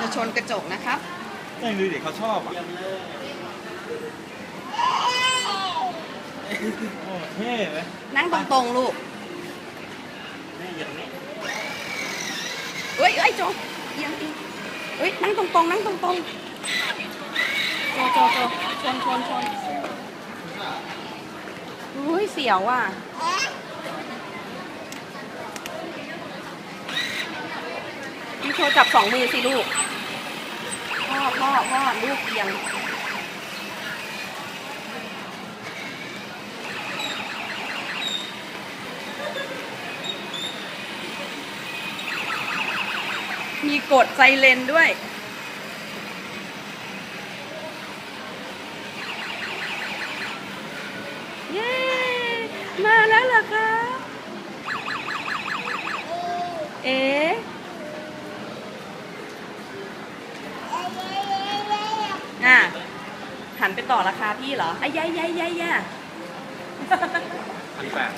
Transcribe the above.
จะชนกระจกนะครับนี่ดูเด็กเขาชอบอะโอ้เท่ไหมนั่งตรงๆลูกนี่อย่างนี้เอ้ยเอ้ยโจเอียงอีกเอ้ยนั่งตรงๆนั่งตรงๆโจโจโจชนชนชนอุ้ยเสียวว่ะ โชว์จับสองมือสิลูก พ่อพ่อพ่อลูกเอียง มีกดไซเลนด้วยเย้มาแล้วเหรอครับเอ๊ะ อะหันไปต่อราคาพี่เหรอไอ้ยายยายยายยายพันแปด